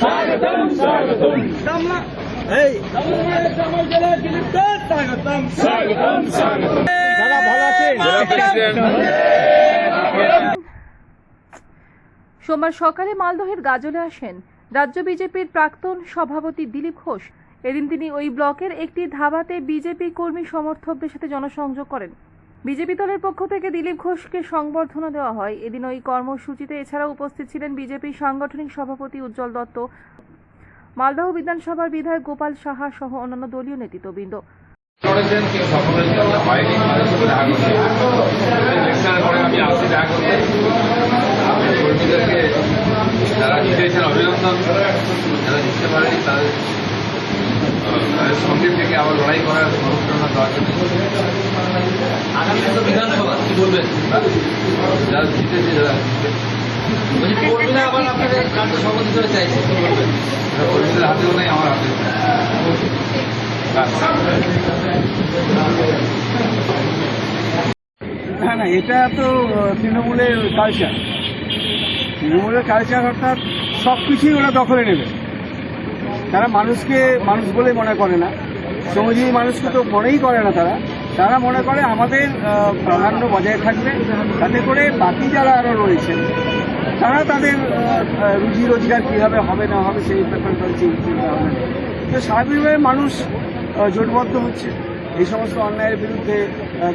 স্বাগতম স্বাগতম। এই। স্বাগতম স্বাগতম। ভালো আছেন? সোমবার সকালে মালদহের গাজলে আসেন রাজ্য বিজেপির প্রাক্তন সভাপতি দিলীপ ঘোষ। এদিন তিনি ওই ব্লকের একটি ধাবাতে বিজেপি কর্মী সমর্থকদের সাথে জনসংযোগ করেন। বিজেপি দলের পক্ষ থেকে দিলীপ ঘোষকে সংবর্ধনা দেওয়া হয়। এদিন ওই কর্মসূচিতে এছাড়া উপস্থিত ছিলেন বিজেপির সাংগঠনিক সভাপতি উজ্জ্বল দত্ত। মালদহ বিধানসভার বিধায়ক গোপাল সাহা সহ অন্যান্য দলীয় নেতৃত্ববৃন্দ। যারা জিতেছেন অভিনন্দন, যারা জিততে পারেনি তাদের তাদের থেকে আবার লড়াই করার অনুপ্রেরণা দেওয়ার জন্য। আগামী বিধানসভা কি বলবেন? যারা জিতেছে যারা কর্মীরা আবার আপনাদের কার্য সভাপতি হিসেবে চাইছে কি বলবেন? কর্মীদের হাতেও নেই আমার হাতেও না না এটা তো তৃণমূলের কালচার তৃণমূলের কালচার অর্থাৎ সব কিছুই ওরা দখলে নেবে। তারা মানুষকে, মানুষ বলে মনে করে না। শ্রমজীবী মানুষকে তো মনেই করে না তারা। তারা মনে করে আমাদের প্রাধান্য বজায় থাকবে। তাতে করে বাকি যারা আরও রয়েছেন, তারা তাদের রুজি রোজগার কীভাবে হবে, না হবে, সেই ব্যাপারে তাদের চিন্তা নেই। তো স্বাভাবিকভাবে মানুষ জোটবদ্ধ হচ্ছে। এই সমস্ত অন্যায়ের বিরুদ্ধে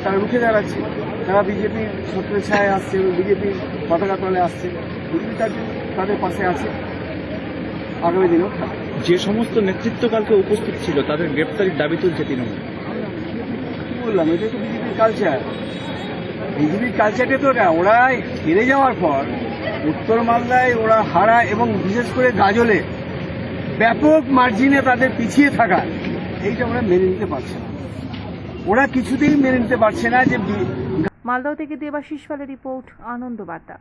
তারা রুখে দাঁড়াচ্ছে। তারা বিজেপির ছত্রের ছায় আসছে এবং বিজেপির পতাকা তলে আসছে। বিজেপি তাদের তাদের পাশে আছে। আগামী দিনেও যে সমস্ত নেতৃত্ব কালকে উপস্থিত ছিল তাদের গ্রেপ্তারির দাবি তুলছে তৃণমূল। বললাম? এটা তো বিজেপির কালচার বিজেপির কালচারটা তো না ওরা হেরে যাওয়ার পর উত্তর মালদায় ওরা হারা এবং বিশেষ করে গাজলে ব্যাপক মার্জিনে তাদের পিছিয়ে থাকা এইটা ওরা মেনে নিতে পারছে না। ওরা কিছুতেই মেনে নিতে পারছে না যে মালদহ থেকে দেবাশিস পালের রিপোর্ট আনন্দ বার্তা।